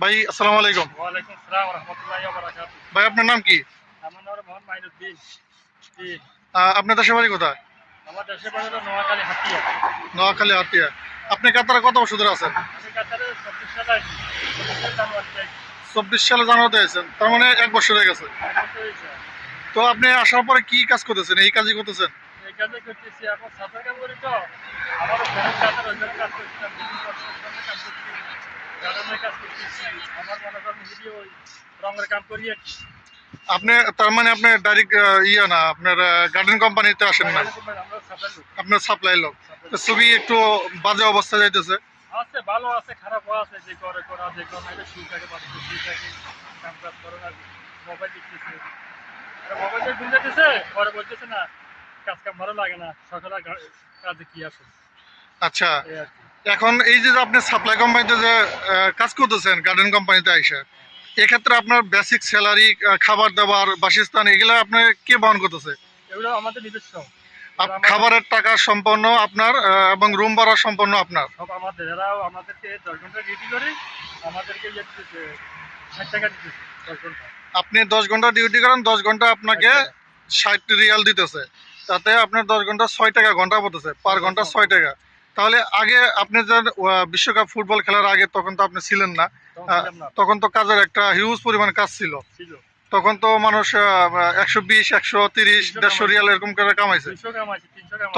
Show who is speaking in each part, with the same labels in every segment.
Speaker 1: ভাই আসসালামু আলাইকুম।
Speaker 2: ওয়ালাইকুম আসসালাম রহমতুল্লাহ বারাকাত
Speaker 1: ভাই আপনার নাম কি?
Speaker 2: আমার নাম মোহাম্মদ মাইনুদ্দিন
Speaker 1: আপনার দেশের বাড়ি কোথায়?
Speaker 2: আমার দেশের বাড়ি হলো নোয়াখালী হাতিয়া।
Speaker 1: নোয়াখালী হাতিয়া। আপনি কাতারে কত বছর ধরে আছেন?
Speaker 2: আমি কাতারে চব্বিশ সালে চব্বিশ
Speaker 1: জানুয়ারিতে আছেন তার মানে এক বছর হয়ে গেছে।
Speaker 2: তো
Speaker 1: আপনি আসার পরে কি কাজ করতেছেন? এই কাজই করতেছেন?
Speaker 2: এই কাজে করতেছি। এখন সাঁতার কাম করি তো। কাজ করছিলাম কাজ
Speaker 1: আপনি তার মানে আপনি ডাইরেক্ট ইয়ে না আপনার গার্ডেন কোম্পানিতে আসেন না? আপনার সাপ্লাই লোক। ছবি একটু বাজে অবস্থা যাইতেছে।
Speaker 2: আছে ভালো আছে খারাপও আছে যে করে করা যে কোনো এটা শুরু থাকে বাড়ি শুরু থাকে কাম কাজ করে না মোবাইল দেখতেছে মোবাইল দিয়ে ঘুরে যেতেছে পরে বলতেছে না কাজ কাম ভালো লাগে না সকালে কাজে কি আছে?
Speaker 1: আচ্ছা। এখন এই যে আপনি সাপ্লাই কোম্পানিতে যে কাজ করতেছেন গার্ডেন কোম্পানিতে আইসা এক্ষেত্রে আপনার বেসিক স্যালারি খাবার দাবার বাসস্থান এগুলো আপনার কে বহন করতেছে?
Speaker 2: এগুলো আমাদের নিজস্ব।
Speaker 1: খাবারের টাকা সম্পন্ন আপনার এবং রুম ভাড়া সম্পন্ন আপনার?
Speaker 2: সব আমাদের এরাও আমাদেরকে দশ ঘণ্টা ডিউটি করে আমাদেরকে ইয়ে ষাট টাকা দিতেছে দশ ঘণ্টা।
Speaker 1: আপনি দশ ঘণ্টা ডিউটি করেন দশ ঘণ্টা আপনাকে ষাট রিয়াল দিতেছে। তাতে আপনার দশ ঘণ্টা ছয় টাকা ঘণ্টা পড়তেছে পার ঘণ্টা ছয় টাকা। তাহলে আগে আপনি যে আহ, বিশ্বকাপ ফুটবল খেলার আগে তখন তো আপনি ছিলেন না।
Speaker 2: তখন
Speaker 1: তো কাজের একটা হিউজ পরিমাণ কাজ ছিল। তখন তো মানুষ একশো বিশ একশো তিরিশ দেড়শো রিয়াল এরকম করে কামাইছে।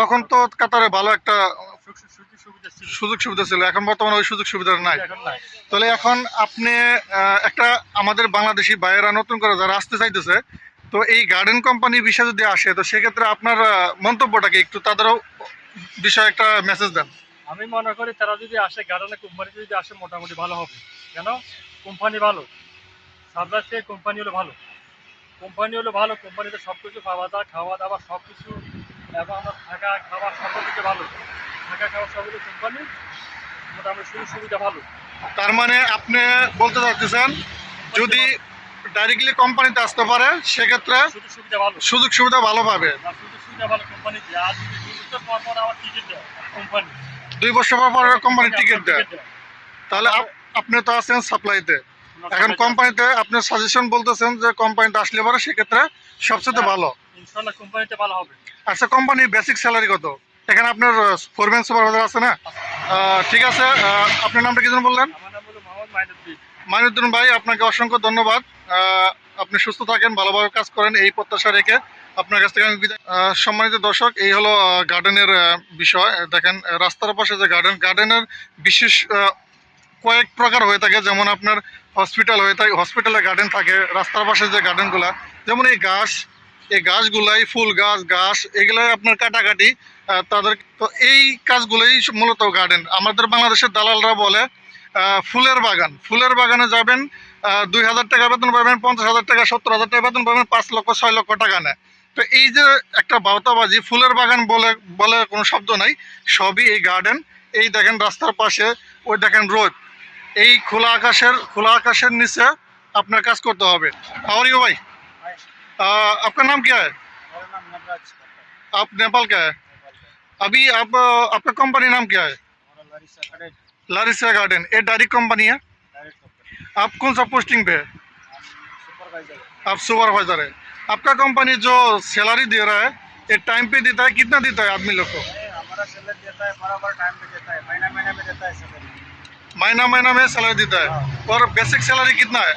Speaker 1: তখন তো কাতারে ভালো একটা
Speaker 2: সুযোগ সুবিধা ছিল।
Speaker 1: এখন বর্তমানে ওই সুযোগ সুবিধা নাই। তাহলে এখন আপনি একটা আমাদের বাংলাদেশি ভাইয়েরা নতুন করে যারা আসতে চাইতেছে তো এই গার্ডেন কোম্পানির বিষয় যদি আসে তো সেক্ষেত্রে আপনার মন্তব্যটাকে একটু তাদেরও বিষয়ে একটা মেসেজ দেন।
Speaker 2: আমি মনে করি তারা যদি আসে গার্ডেনে কোম্পানি যদি আসে মোটামুটি ভালো হবে। কেন? কোম্পানি ভালো। সাবলার থেকে কোম্পানি হলো ভালো। কোম্পানি হলো ভালো কোম্পানিতে সব কিছু পাওয়া যায় খাওয়া দাওয়া সব কিছু এবং আমার থাকা খাওয়া সব কিছু ভালো। থাকা খাওয়া সবগুলো কোম্পানি মোটামুটি সুযোগ সুবিধা ভালো।
Speaker 1: তার মানে আপনি বলতে চাচ্ছেন যদি ডাইরেক্টলি কোম্পানিতে আসতে পারে সেক্ষেত্রে
Speaker 2: সুযোগ সুবিধা ভালো।
Speaker 1: সুযোগ সুবিধা ভালো পাবে।
Speaker 2: সুযোগ সুবিধা ভালো কোম্পানিতে আর যদি বছর পর পর আমার টিকিট দেয়। কোম্পানি
Speaker 1: দুই বছর পর পর কোম্পানি টিকিট দেয়। তাহলে আপ- আপনি তো আছেন সাপ্লাইতে এখন কোম্পানিতে আপনি সাজেশন বলতেছেন যে কোম্পানিতে আসলে পরে সেক্ষেত্রে সবচেয়ে ভালো।
Speaker 2: ইনশাল্লাহ কোম্পানিতে ভালো হবে।
Speaker 1: আচ্ছা কোম্পানির বেসিক স্যালারি কত? এখানে আপনার ফোরম্যান সুপারভাইজার আছে না? ঠিক আছে আপনার নামটা কি বললেন?
Speaker 2: মাইনুদ্দিন
Speaker 1: ভাই আপনাকে অসংখ্য ধন্যবাদ। আপনি সুস্থ থাকেন, ভালোভাবে কাজ করেন, এই প্রত্যাশা রেখে আপনার কাছ থেকে আমি সম্মানিত দর্শক, এই হলো গার্ডেনের বিষয়। দেখেন, রাস্তার পাশে যে গার্ডেন গার্ডেনের বিশেষ কয়েক প্রকার হয়ে থাকে। যেমন আপনার হসপিটাল হয়ে থাকে হসপিটালে গার্ডেন থাকে, রাস্তার পাশে যে গার্ডেনগুলা যেমন এই গাছ এই গাছগুলাই ফুল গাছ গাছ এগুলাই আপনার কাটাকাটি তাদের তো এই কাজগুলোই মূলত গার্ডেন আমাদের বাংলাদেশের দালালরা বলে ফুলের বাগান। ফুলের বাগানে যাবেন দুই হাজার টাকা বেতন পাবেন পঞ্চাশ হাজার টাকা সত্তর হাজার টাকা বেতন পাবেন পাঁচ লক্ষ ছয় লক্ষ টাকা নেয় তো এই যে একটা বাউতাবাজি ফুলের বাগান বলে বলে কোনো শব্দ নাই সবই এই গার্ডেন এই দেখেন রাস্তার পাশে ওই দেখেন রোদ এই খোলা আকাশের খোলা আকাশের নিচে আপনার কাজ করতে হবে और यू भाई आ, आपका नाम क्या है
Speaker 2: मेरा नाम नटराज
Speaker 1: आप नेपाल का है अभी आप आ, आपका कंपनी नाम क्या है
Speaker 2: हमारा लारिसा करेट
Speaker 1: लारिसा गार्डन ये डायरेक्ट कंपनी है
Speaker 2: डायरेक्ट कंपनी
Speaker 1: आप कौन सा पोस्टिंग पे? है
Speaker 2: सुपरवाइजर
Speaker 1: आप सुपरवाइजर है। आपका कंपनी जो सैलरी दे रहा है ये टाइम पे देता है कितना देता है आदमी लोग को?
Speaker 2: हमारा सैलरी देता है बराबर टाइम पे देता है महीना महीने में देता है। सैलरी
Speaker 1: महीना महीना में सैलरी देता है। और बेसिक सैलरी कितना है?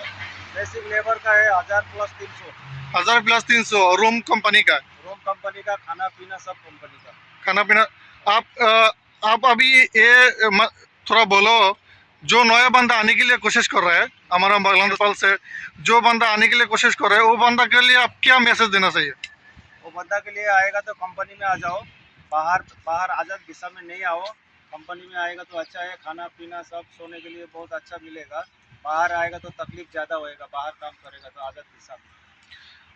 Speaker 2: बेसिक लेबर का है हज़ार प्लस तीन सौ।
Speaker 1: हज़ार प्लस तीन सौ। रूम कंपनी का?
Speaker 2: रूम कंपनी का खाना पीना सब कंपनी का।
Speaker 1: खाना पीना। आप अ, आप अभी ये थोड़ा बोलो जो नया बंदा आने के लिए कोशिश कर रहा है हमारा नेपाल से जो बंदा आने के लिए कोशिश कर रहा है वो बंदा के लिए आप क्या मैसेज देना चाहिए
Speaker 2: वो बंदा के लिए आएगा तो कंपनी में आ जाओ बाहर बाहर आजाद दिशा में नहीं आओ कंपनी में आएगा तो अच्छा है खाना पीना सब सोने के लिए बहुत अच्छा मिलेगा बाहर आएगा तो तकलीफ ज़्यादा होएगा बाहर काम करेगा तो आजाद दिशा में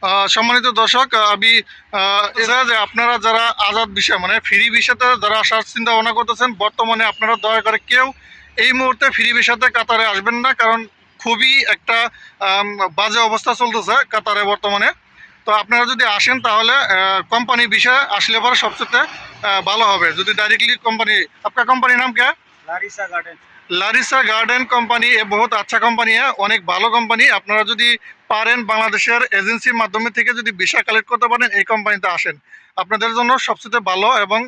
Speaker 1: আহ, সম্মানিত দর্শক আমি আহ, এরা যে আপনারা যারা আজাদ বিষয় মানে ফ্রি বিষয়তে যারা আসার চিন্তা ভাবনা করতেছেন বর্তমানে আপনারা দয়া করে কেউ এই মুহূর্তে ফ্রি ভিসাতে কাতারে আসবেন না কারণ খুবই একটা বাজে অবস্থা চলতেছে কাতারে বর্তমানে। তো আপনারা যদি আসেন তাহলে কোম্পানি বিষয়ে আসলে পরে সবচেয়ে ভালো হবে। যদি ডাইরেক্টলি কোম্পানি আপনার কোম্পানির নাম কে?
Speaker 2: Larissa garden.
Speaker 1: Larissa garden company এ বহুত আচ্ছা কোম্পানি অনেক ভালো কোম্পানি আপনারা যদি পারেন বাংলাদেশের এজেন্সির মাধ্যমে থেকে যদি বিষয় কালেক্ট করতে পারেন এই কোম্পানিতে আসেন। আপনাদের জন্য সবচেয়ে ভালো এবং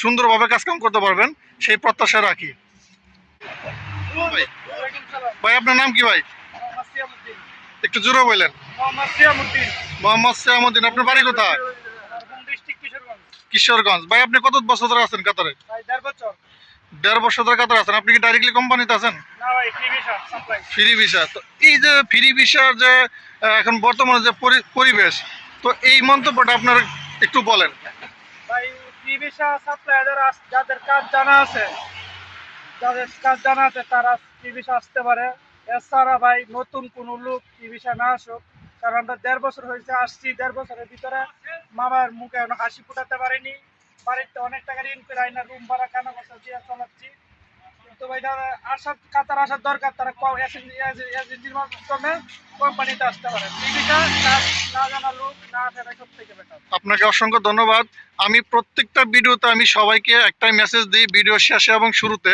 Speaker 1: সুন্দরভাবে কাজকাম করতে পারবেন। সেই প্রত্যাশা রাখি। ভাই ভাই আপনার নাম কি ভাই? একটু জোরে বললেন মোহাম্মদ আপনার বাড়ি কোথায়? কিশোরগঞ্জ। ভাই, আপনি কত বছর ধরে আছেন কাতারে? দেড় বছর ধরে কাতারে আছেন। আপনি কি ডাইরেক্টলি কোম্পানিতে আছেন? Free visa. এই যে ফ্রি ভিসার যে এখন বর্তমানে যে পরি- পরিবেশ, তো এই মন্তব্যটা আপনার একটু বলেন।
Speaker 3: যাদের কাজ জানা আছে যাদের জানা আছে তারা টিভিসা আসতে পারে। এছাড়া ভাই, নতুন কোনো লোক টিভিসা না আসুক, কারণ আমরা দেড় বছর হয়েছে, আসছি দেড় বছরের ভিতরে মামার মুখে এখনও হাসি ফুটাতে পারিনি। বাড়িতে অনেক টাকা ঋণ করে আইনা রুম ভাড়া কেনা করতে দিয়ে চালাচ্ছি। কিন্তু ভাই যারা আসার, কাতার আসার দরকার, তারা এজেন্সির কোম্পানিতে আসতে পারে। টিভিসা কাজ
Speaker 1: আপনাকে অসংখ্য ধন্যবাদ। আমি প্রত্যেকটা ভিডিওতে আমি সবাইকে একটাই মেসেজ দিই ভিডিও শেষে এবং শুরুতে।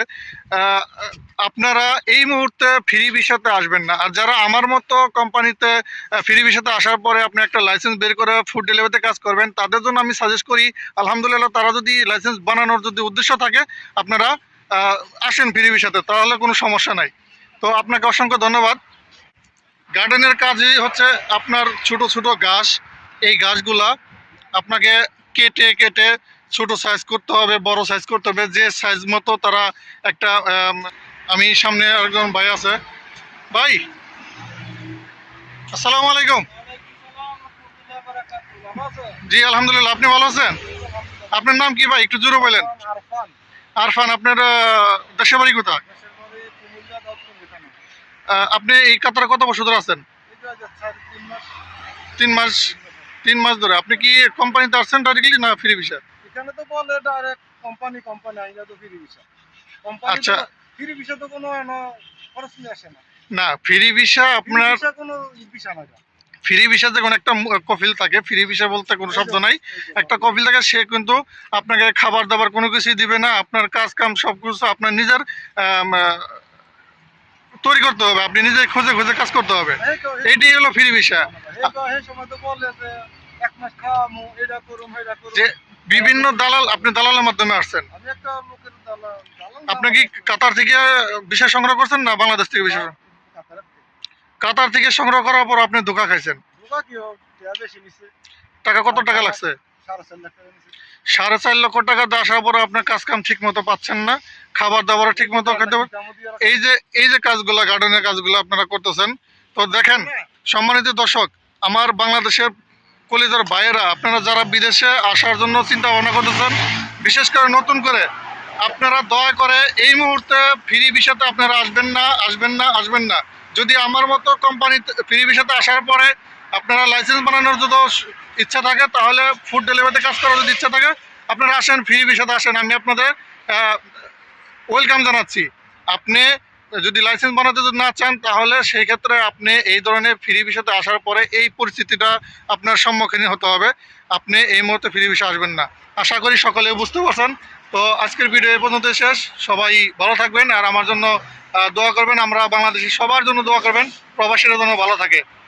Speaker 1: আপনারা এই মুহূর্তে ফ্রি ভিসাতে আসবেন না। আর যারা আমার মতো কোম্পানিতে ফ্রি ভিসাতে আসার পরে আপনি একটা লাইসেন্স বের করে ফুড ডেলিভারিতে কাজ করবেন, তাদের জন্য আমি সাজেস্ট করি, আলহামদুলিল্লাহ তারা যদি লাইসেন্স বানানোর যদি উদ্দেশ্য থাকে, আপনারা আসেন ফ্রি ভিসাতে, তাহলে কোনো সমস্যা নাই। তো আপনাকে অসংখ্য ধন্যবাদ। গার্ডেনের কাজই হচ্ছে আপনার ছোট ছোট ঘাস। এই ঘাসগুলা আপনাকে কেটে কেটে ছোট সাইজ করতে হবে বড় সাইজ করতে হবে। যে সাইজ মতো তারা একটা আমি সামনে একজন ভাই আছে। ভাই আসসালামু আলাইকুম। জি আলহামদুলিল্লাহ আপনি ভালো আছেন? আপনার নাম কি ভাই? একটু জোরে বলেন। আরফান। আপনার দেশের বাড়ি কোথায়? আপনি এই কাতারে কত বছর ধরে আছেন? তিন মাস তিন মাস ধরে। আপনি কি কোম্পানিতে আসছেন ডাইরেক্টলি না ফ্রি ভিসা
Speaker 3: এখানে তো বলে ডাইরেক্ট কোম্পানি কোম্পানি আইনা তো ফ্রি ভিসা
Speaker 1: আচ্ছা।
Speaker 3: ফ্রি ভিসা তো কোনো খরচ নিয়ে আসে না।
Speaker 1: না ফ্রি ভিসা আপনার
Speaker 3: কোনো ভিসা না
Speaker 1: ফ্রি ভিসা যে কোনো একটা কফিল থাকে। ফ্রি ভিসা বলতে কোনো শব্দ নাই। একটা কফিল থাকে সে কিন্তু আপনাকে খাবার দাবার কোনো কিছুই দিবে না। আপনার কাজ কাম সব কিছু আপনার নিজের তৈরি করতে হবে আপনি নিজে খুঁজে খুঁজে কাজ করতে হবে। এইটাই হলো ফ্রি ভিসা।
Speaker 3: যে
Speaker 1: বিভিন্ন দালাল আপনি দালালের মাধ্যমে আসছেন। আপনি কি কাতার থেকে বিষয় সংগ্রহ করছেন না বাংলাদেশ থেকে বিষয়
Speaker 3: কাতার
Speaker 1: থেকে। সংগ্রহ করার পর আপনি ধোকা খাইছেন।
Speaker 3: টাকা
Speaker 1: কত টাকা লাগছে?
Speaker 3: সাড়ে চার
Speaker 1: লক্ষ টাকা দিয়ে আসার পরে আপনার কাজ কাম ঠিক মতো পাচ্ছেন না, খাবার দাবার ঠিক মতো খেতে এই যে এই যে কাজগুলো গার্ডেনের কাজগুলো আপনারা করতেছেন, তো দেখেন, সম্মানিত দর্শক, আমার বাংলাদেশের কলিজার ভাইয়েরা, আপনারা যারা বিদেশে আসার জন্য চিন্তা ভাবনা করতেছেন, বিশেষ করে নতুন করে, আপনারা দয়া করে এই মুহূর্তে ফ্রি ভিসাতে আপনারা আসবেন না আসবেন না আসবেন না। যদি আমার মতো কোম্পানিতে ফ্রি ভিসাতে আসার পরে আপনারা লাইসেন্স বানানোর যদি ইচ্ছা থাকে, তাহলে ফুড ডেলিভারিতে কাজ করার যদি ইচ্ছা থাকে, আপনারা আসেন ফ্রি ভিসাতে আসেন, আমি আপনাদের ওয়েলকাম জানাচ্ছি। আপনি যদি লাইসেন্স বানাতে যদি না চান, তাহলে সেই ক্ষেত্রে আপনি এই ধরনের ফ্রি ভিসাতে আসার পরে এই পরিস্থিতিটা আপনার সম্মুখীন হতে হবে। আপনি এই মুহূর্তে ফ্রি ভিসা আসবেন না। আশা করি সকলে বুঝতে পারছেন। তো আজকের ভিডিও এই পর্যন্ত শেষ। সবাই ভালো থাকবেন, আর আমার জন্য দোয়া করবেন। আমরা বাংলাদেশি সবার জন্য দোয়া করবেন। প্রবাসীরা জন্য ভালো থাকে।